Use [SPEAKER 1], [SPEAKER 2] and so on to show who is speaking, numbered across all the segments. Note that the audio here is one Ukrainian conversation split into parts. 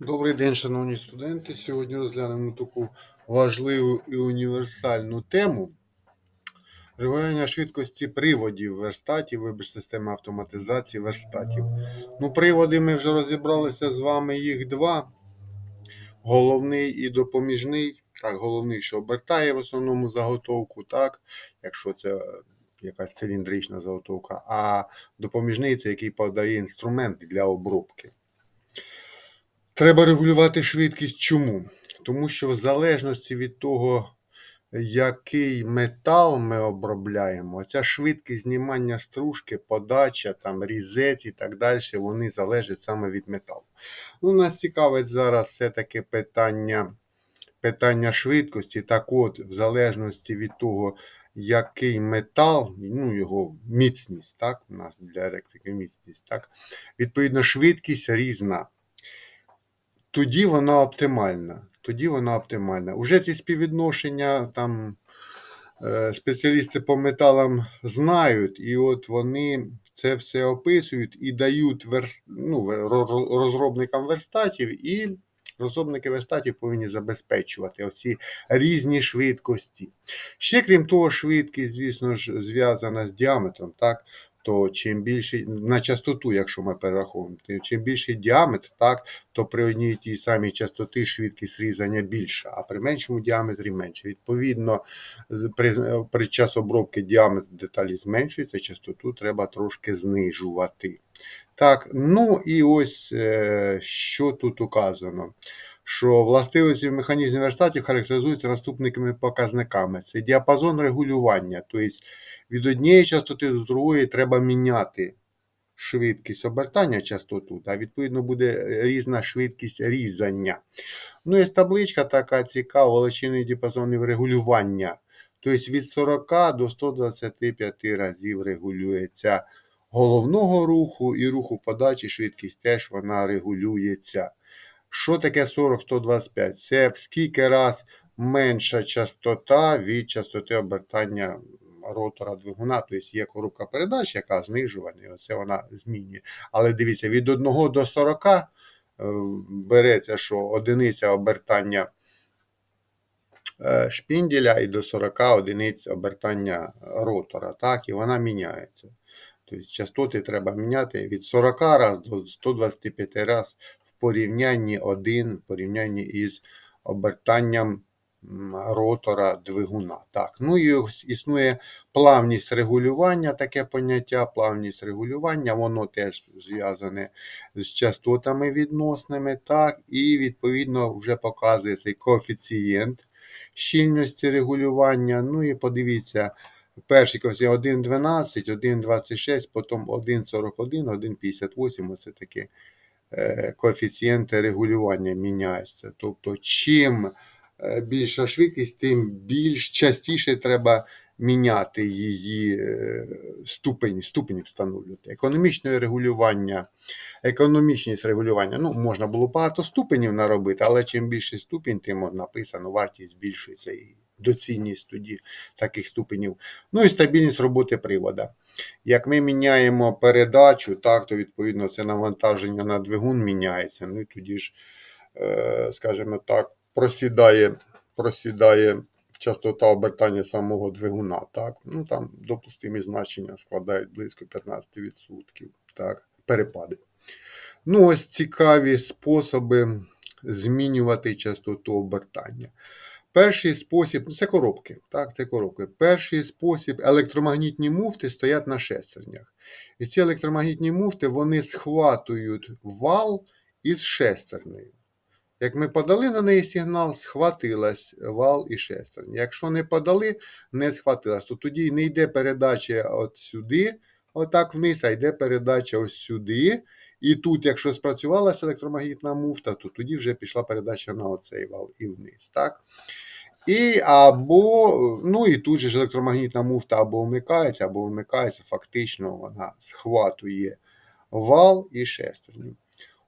[SPEAKER 1] Добрий день, шановні студенти. Сьогодні розглянемо таку важливу і універсальну тему регулювання швидкості приводів верстатів, вибір системи автоматизації верстатів. Ну, приводи ми вже розібралися з вами, їх два. Головний і допоміжний. Так, головний, що обертає в основному заготовку, так, якщо це якась циліндрична заготовка, а допоміжний це який подає інструмент для обробки. Треба регулювати швидкість. Чому? Тому що в залежності від того, який метал ми обробляємо, ця швидкість знімання стружки, подача, там, різець і так далі, вони залежать саме від металу. Ну, Нас цікавить зараз все-таки питання питання швидкості. Так от, в залежності від того, який метал, ну, його міцність, так, у нас для електрики міцність, так, відповідно, швидкість різна тоді вона оптимальна. Тоді вона оптимальна. Уже ці співвідношення там е, спеціалісти по металам знають, і от вони це все описують і дають верс... ну, розробникам верстатів, і розробники верстатів повинні забезпечувати оці різні швидкості. Ще крім того, швидкість, звісно ж, зв'язана з діаметром. так? То чим більше на частоту, якщо ми перераховуємо, чим більший діаметр, так, то при одній тій самій частоті швидкість різання більша, а при меншому діаметрі менше. Відповідно, при, при час обробки діаметр деталі зменшується, частоту треба трошки знижувати. Так, ну і ось е, що тут указано що властивості в механізмі верстатів характеризуються наступними показниками: це діапазон регулювання, тобто від однієї частоти до другої треба міняти швидкість обертання частоту, та відповідно буде різна швидкість різання. Ну і табличка така цікава, величини діапазонів регулювання. Тобто від 40 до 125 разів регулюється головного руху і руху подачі, швидкість теж вона регулюється. Що таке 40-125? Це в скільки раз менша частота від частоти обертання ротора двигуна, тобто є коробка передач, яка знижувана, і оце вона змінює. Але дивіться, від 1 до 40 е, береться, що одиниця обертання е, шпінділя і до 40 одиниць обертання ротора. так, І вона міняється. Тобто частоти треба міняти від 40 раз до 125 раз в порівнянні один, в порівнянні із обертанням ротора двигуна. Так, ну і існує плавність регулювання, таке поняття, плавність регулювання, воно теж зв'язане з частотами відносними. так, І відповідно вже показує цей коефіцієнт щільності регулювання. Ну і подивіться. Перший коефіцієнт 1,12, 1,26, потім 1,41, 1,58. Оце таке Е, коефіцієнти регулювання міняються. Тобто, чим е, більша швидкість, тим більш частіше треба міняти її ступені, ступені встановлювати. Економічне регулювання, економічність регулювання. Ну, можна було багато ступенів наробити, але чим більше ступінь, тим написано, вартість збільшується. і доцільність тоді таких ступенів. Ну і стабільність роботи привода. Як ми міняємо передачу, так, то відповідно це навантаження на двигун міняється. Ну і тоді ж, е, скажімо так, просідає просідає частота обертання самого двигуна. Так? Ну Там допустимі значення складають близько 15%. так, Перепади. Ну, ось цікаві способи змінювати частоту обертання. Перший спосіб, ну, це коробки. так, це коробки. Перший спосіб електромагнітні муфти стоять на шестернях. І ці електромагнітні муфти вони схватують вал із шестернею. Як ми подали на неї сигнал, схватилась вал і шестерня. Якщо не подали, не схватилась, то тоді не йде передача от сюди, отак вниз, а йде передача ось сюди. І тут, якщо спрацювалася електромагнітна муфта, то тоді вже пішла передача на оцей вал і вниз. так? І або, ну і тут же ж електромагнітна муфта або вмикається, або вмикається, фактично вона схватує вал і шестерню.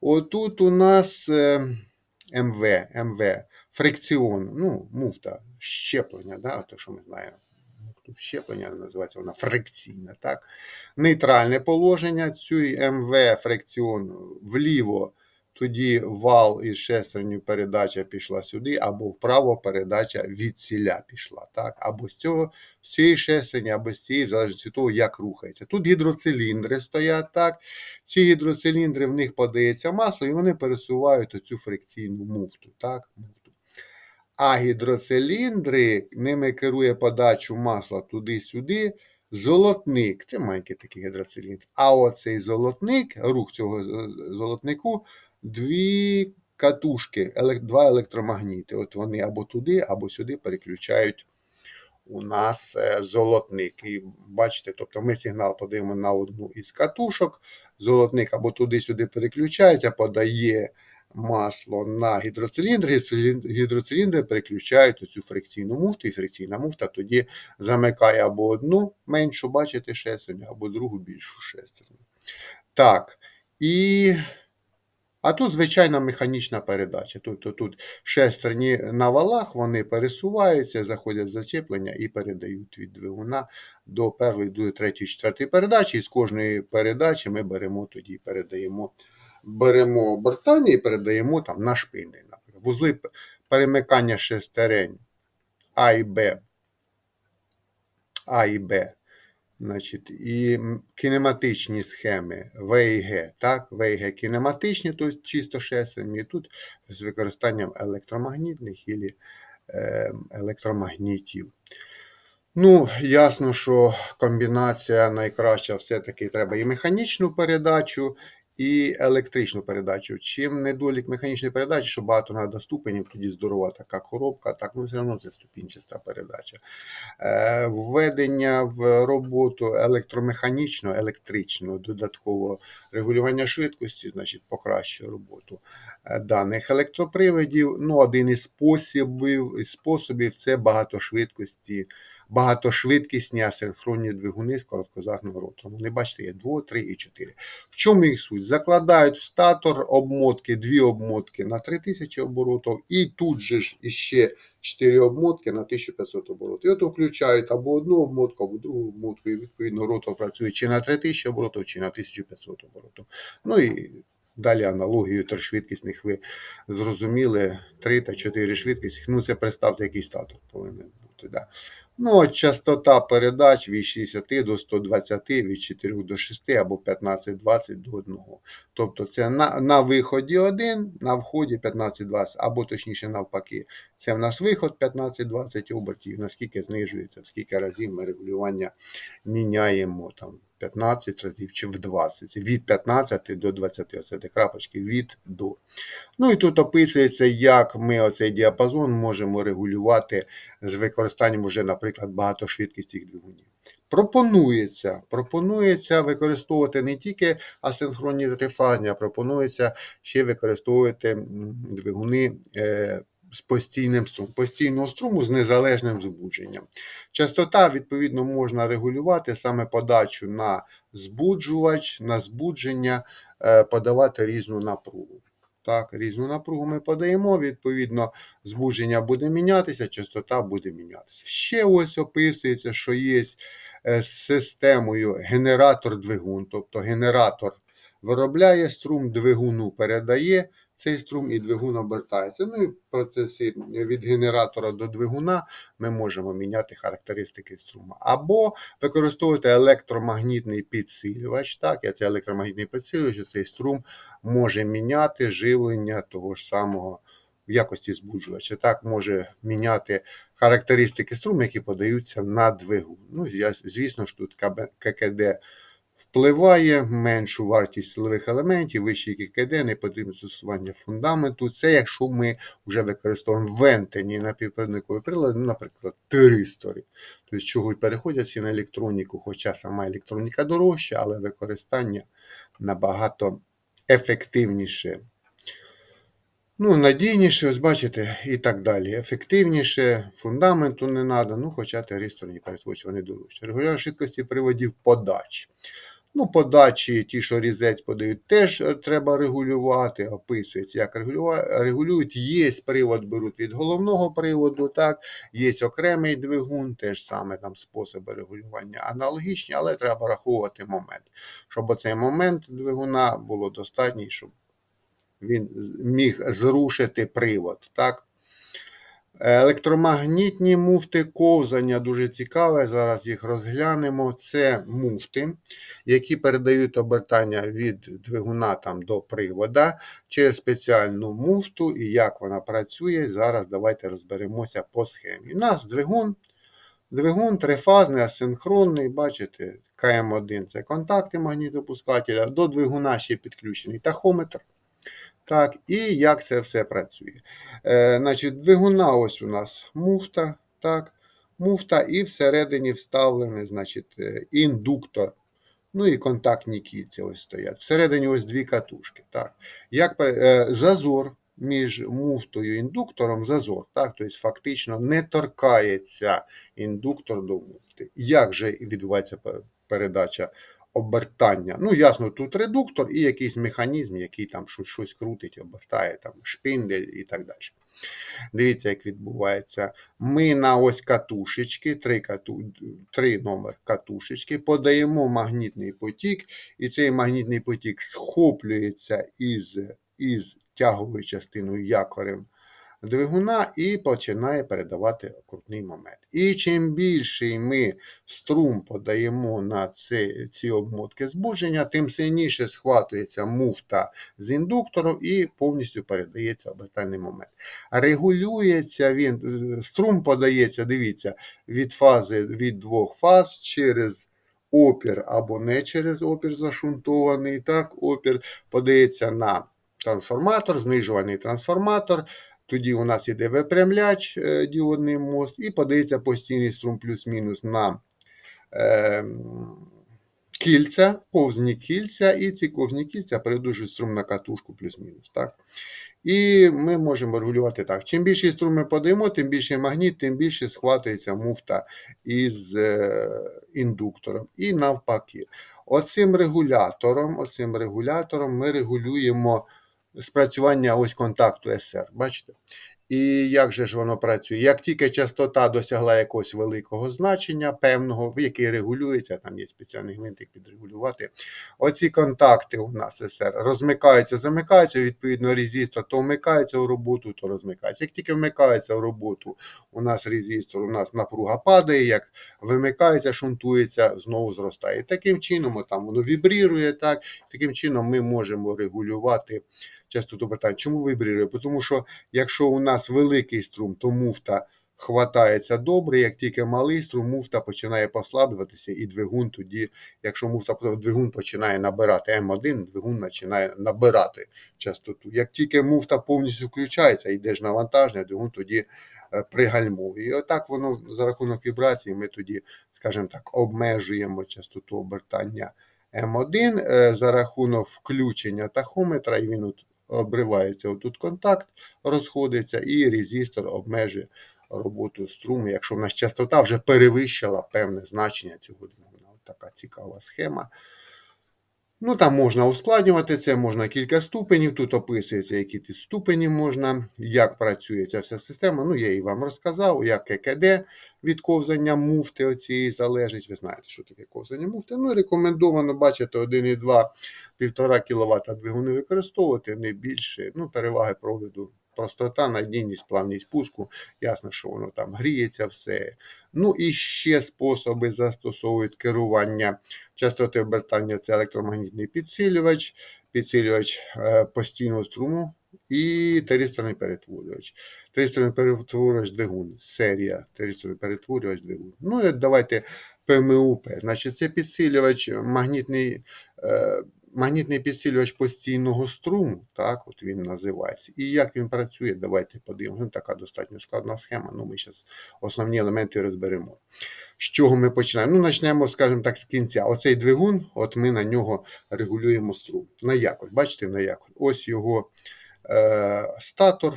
[SPEAKER 1] Отут у нас е, МВ, МВ, фрикціон, ну, муфта, щеплення, да, то, що ми знаємо. Щеплення називається вона фрикційна. так? Нейтральне положення цієї МВ фрикціон вліво тоді вал із шестерню передача пішла сюди, або вправо передача від ціля пішла. Так? Або з цього, з цієї шестерні, або з цієї, в залежності від того, як рухається. Тут гідроциліндри стоять так. Ці гідроциліндри в них подається масло, і вони пересувають оцю фрикційну муфту. Так? А гідроциліндри, ними керує подачу масла туди-сюди. Золотник, це маленький такий гідроциліндр. А оцей золотник, рух цього золотнику, дві катушки, два електромагніти. От вони або туди, або сюди переключають у нас е, золотник. І бачите, тобто ми сигнал подаємо на одну із катушок, золотник або туди-сюди переключається, подає масло на гідроциліндр, гідроцилін- гідроциліндри переключають цю фрикційну муфту, і фрикційна муфта тоді замикає або одну меншу, бачите, шестерню, або другу більшу шестерню. Так. І... А тут звичайна механічна передача. Тобто тут шестерні на валах, вони пересуваються, заходять в зачеплення і передають від двигуна до першої, другої, третьої, четвертої передачі. І з кожної передачі ми беремо тоді передаємо, беремо бортання і передаємо там на шпиндель. Наприклад. Вузли перемикання шестерень А і Б. А і Б. Значить, і кінематичні схеми В і Г. Так? В і Г кінематичні, тобто чисто шестерні, і тут з використанням електромагнітних і електромагнітів. Ну, ясно, що комбінація найкраща все-таки треба і механічну передачу, і електричну передачу. Чим недолік механічної передачі, що багато треба ступенів, тоді здорова така коробка, так, ну все одно це ступінчаста передача. Е, Введення в роботу електромеханічно, електрично, додатково регулювання швидкості, значить, покращує роботу е, даних електроприводів. Ну, один із способів, із способів це багатошвидкості, багатошвидкісні асинхронні двигуни з короткозахного ротором. Вони бачите, є 2, 3 і 4. В чому їх суть? Закладають в статор обмотки, дві обмотки на 3000 оборотів, і тут же ж іще 4 обмотки на 1500 оборотів. І от включають або одну обмотку, або другу обмотку, і відповідно ротор працює чи на 3000 оборотів, чи на 1500 оборотів. Ну і далі аналогію тришвидкісних ви зрозуміли, 3 та 4 швидкісних. Ну це представте, який статус повинен бути. Да. Ну, от частота передач від 60 до 120, від 4 до 6 або 15-20 до 1. Тобто це на, на виході 1, на вході 15-20, або точніше навпаки. Це в нас виход 15-20 обертів, наскільки знижується, в скільки разів ми регулювання міняємо там 15 разів чи в 20. Від 15 до 20. Оце де крапочки від до. Ну і тут описується, як ми оцей діапазон можемо регулювати з використанням уже, наприклад, багатошвидкісних двигунів. Пропонується, пропонується використовувати не тільки асинхронні трифазні, а пропонується ще використовувати двигуни е, з постійним струмом, постійного струму з незалежним збудженням. Частота, відповідно, можна регулювати саме подачу на збуджувач, на збудження, е, подавати різну напругу. Так, різну напругу ми подаємо, відповідно, збудження буде мінятися, частота буде мінятися. Ще ось описується, що є е, з системою генератор-двигун, тобто генератор виробляє струм, двигуну передає цей струм і двигун обертається. Ну і в процесі від генератора до двигуна ми можемо міняти характеристики струму. Або використовувати електромагнітний підсилювач. Так, я це електромагнітний підсилювач, цей струм може міняти живлення того ж самого в якості збуджувача. Так, може міняти характеристики струму, які подаються на двигун. Ну, звісно ж, тут ККД впливає, меншу вартість силових елементів, вищий ККД, не потрібне застосування фундаменту. Це якщо ми вже використовуємо вентені напівпровідникові прилади, ну, наприклад, тристорі. Тобто, чого переходять всі на електроніку, хоча сама електроніка дорожча, але використання набагато ефективніше. Ну, надійніше, ось бачите, і так далі. Ефективніше, фундаменту не треба, ну, хоча теористорні перетворюють, вони дорожчі. Регулювання швидкості приводів подач. Ну, подачі, ті, що різець подають, теж е, треба регулювати, описується, як регулюють. Є привод, беруть від головного приводу, так, є окремий двигун, теж саме там способи регулювання аналогічні, але треба враховувати момент, щоб оцей момент двигуна було достатній, щоб він міг зрушити привод. Так? Електромагнітні муфти ковзання дуже цікаве. Зараз їх розглянемо. Це муфти, які передають обертання від двигуна там, до привода через спеціальну муфту. І як вона працює, зараз давайте розберемося по схемі. У нас двигун. Двигун трифазний, асинхронний, бачите, КМ1 це контакти магнітопускателя. До двигуна ще підключений тахометр. Так, і як це все працює. Е, значить, двигуна ось у нас муфта, так, муфта, і всередині вставлений значить, е, індуктор. Ну і контактні кільця ось стоять. Всередині ось дві катушки. Так. Як, е, зазор між муфтою і індуктором зазор, так, тобто фактично не торкається індуктор до муфти. Як же відбувається передача обертання? Ну, ясно, тут редуктор і якийсь механізм, який там щось, крутить, обертає, там шпиндель і так далі. Дивіться, як відбувається. Ми на ось катушечки, три, кату, три номер катушечки, подаємо магнітний потік, і цей магнітний потік схоплюється із, із тяговою частиною якорем двигуна і починає передавати крутний момент. І чим більший ми струм подаємо на ці, ці обмотки збудження, тим сильніше схватується муфта з індуктором і повністю передається обертальний момент. Регулюється він, струм подається, дивіться, від фази від двох фаз через опір або не через опір зашунтований. Так, опір подається на трансформатор, знижуваний трансформатор. Тоді у нас іде випрямляч е, діодний мост, і подається постійний струм плюс-мінус на е, кільця, ковзні кільця, і ці ковзні кільця передужують струм на катушку плюс-мінус. Так? І ми можемо регулювати так. Чим більший струм ми подаємо, тим більший магніт, тим більше схватується муфта із е, індуктором. І навпаки. Оцим регулятором, оцим регулятором ми регулюємо спрацювання ось контакту SR. Бачите? І як же ж воно працює? Як тільки частота досягла якогось великого значення, певного, в який регулюється, там є спеціальний гвинтик підрегулювати. Оці контакти у нас СР розмикаються, замикаються, відповідно, резистор то вмикається в роботу, то розмикається. Як тільки вмикається в роботу, у нас резистор, у нас напруга падає, як вимикається, шунтується, знову зростає. Таким чином там воно вібрірує, так, таким чином ми можемо регулювати частоту обертання. Чому вібрірує? Тому що якщо у нас великий струм, то муфта хватається добре. Як тільки малий струм, муфта починає послаблюватися, і двигун тоді, якщо муфта двигун починає набирати М1, двигун починає набирати частоту. Як тільки муфта повністю включається, йде ж навантаження, двигун тоді е, пригальмовує. І отак воно за рахунок вібрації ми тоді, скажімо так, обмежуємо частоту обертання. М1 е, за рахунок включення тахометра, і він обривається отут контакт, розходиться, і резистор обмежує роботу струму, якщо в нас частота вже перевищила певне значення цього двигуна. Така цікава схема. Ну, там можна ускладнювати це, можна кілька ступенів. Тут описується, які ті ступені можна, як працює ця вся система. Ну, я і вам розказав, як ККД від ковзання муфти оцієї залежить. Ви знаєте, що таке ковзання муфти. Ну, рекомендовано бачите 1,2 1,5 кВт двигуни використовувати, не більше. Ну, переваги проводу. Простота, надійність, плавність пуску. Ясно, що воно там гріється все. Ну і ще способи застосовують керування частоти обертання це електромагнітний підсилювач, підсилювач е, постійного струму і тристорний перетворювач. Тристорний перетворювач двигун, серія тристорний перетворювач двигун. Ну і давайте ПМУП. Значить, це підсилювач магнітний. Е, Магнітний підсилювач постійного струму, так, от він називається. І як він працює, давайте подивимося. Ну, така достатньо складна схема, ну ми зараз основні елементи розберемо. З чого ми починаємо? Ну, почнемо, скажімо так, з кінця. Оцей двигун, от ми на нього регулюємо струм. На якось, бачите, на якось. Ось його е, статор,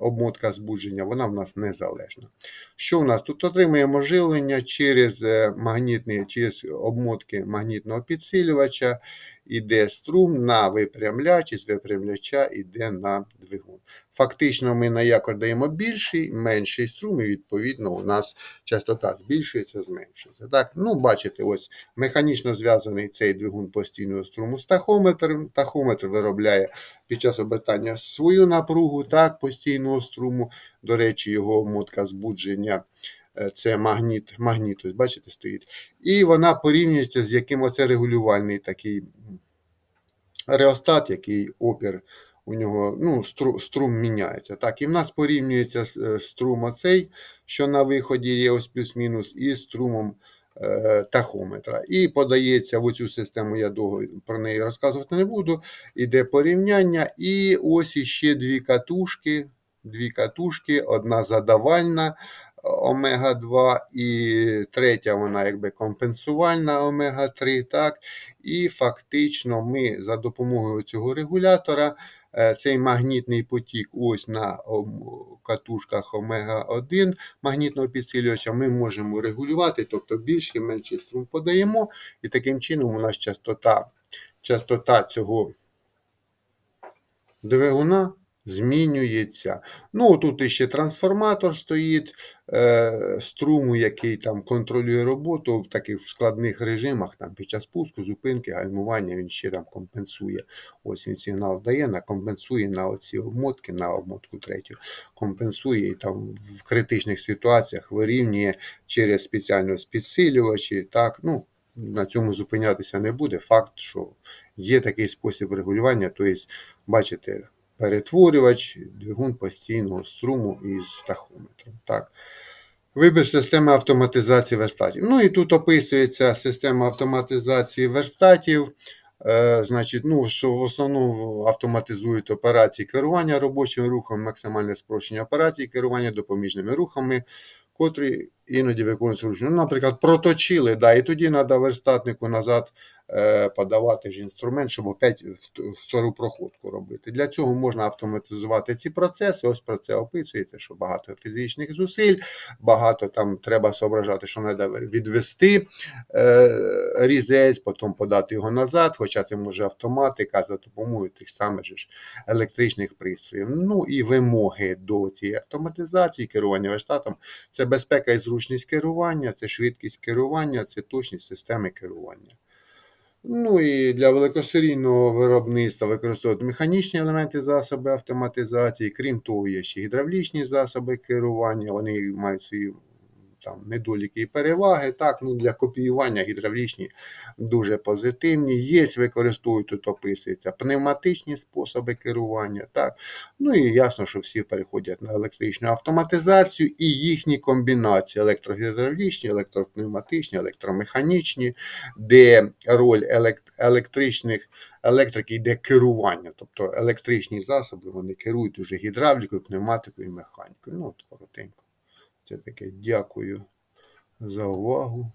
[SPEAKER 1] обмотка збудження, вона в нас незалежна. Що у нас? Тут отримуємо живлення через магнітні, через обмотки магнітного підсилювача. йде струм на випрямляч, із випрямляча йде на двигун. Фактично, ми на якор даємо більший, менший струм, і відповідно у нас частота збільшується, зменшується. Так, ну бачите, ось механічно зв'язаний цей двигун постійного струму з тахометром. Тахометр виробляє під час обертання свою напругу, так, постійного струму. До речі, його обмотка збудження. е, Це магніт, магніт, ось бачите, стоїть. І вона порівнюється з яким оце регулювальний такий реостат, який опір у нього, ну, стру, струм міняється. Так, і в нас порівнюється е, струм оцей, що на виході є ось плюс-мінус, із струмом е, тахометра. І подається в оцю систему, я довго про неї розказувати не буду. Іде порівняння, і ось іще дві катушки. Дві катушки, одна задавальна омега-2, і третя вона якби компенсувальна омега-3. так. І фактично ми за допомогою цього регулятора е, цей магнітний потік ось на катушках омега-1 магнітного підсилювача ми можемо регулювати, тобто більший, менший струм подаємо, і таким чином у нас частота, частота цього двигуна змінюється. Ну, тут іще трансформатор стоїть е, струму, який там контролює роботу в таких складних режимах, там під час пуску, зупинки, гальмування, він ще там компенсує. Ось він сигнал дає, на компенсує на оці обмотки, на обмотку третю, компенсує і там в критичних ситуаціях вирівнює через спеціально підсилювачі. Так, ну, на цьому зупинятися не буде. Факт, що є такий спосіб регулювання, тобто, бачите, перетворювач, двигун постійного струму із тахометром. Так. Вибір системи автоматизації верстатів. Ну і тут описується система автоматизації верстатів. Е, значить, ну, що в основному автоматизують операції керування робочим рухом, максимальне спрощення операцій керування допоміжними рухами, котрі іноді виконуються вручну. Ну, наприклад, проточили, да, і тоді треба верстатнику назад е, подавати ж інструмент, щоб опять втору проходку робити. Для цього можна автоматизувати ці процеси. Ось про це описується, що багато фізичних зусиль, багато там треба соображати, що треба відвести е, різець, потім подати його назад, хоча це може автоматика за допомогою тих самих ж електричних пристроїв. Ну і вимоги до цієї автоматизації, керування верстатом це безпека і зручність керування, це швидкість керування, це точність системи керування. Ну і для великосерійного виробництва використовують механічні елементи засоби автоматизації, крім того, є ще гідравлічні засоби керування, вони мають свої там, недоліки і переваги. Так, ну, для копіювання гідравлічні дуже позитивні. Є, використовують, тут описується пневматичні способи керування. Так. Ну і ясно, що всі переходять на електричну автоматизацію і їхні комбінації електрогідравлічні, електропневматичні, електромеханічні, де роль електричних електрики йде керування, тобто електричні засоби вони керують уже гідравлікою, пневматикою і механікою. Ну, от коротенько. Це таке дякую за увагу.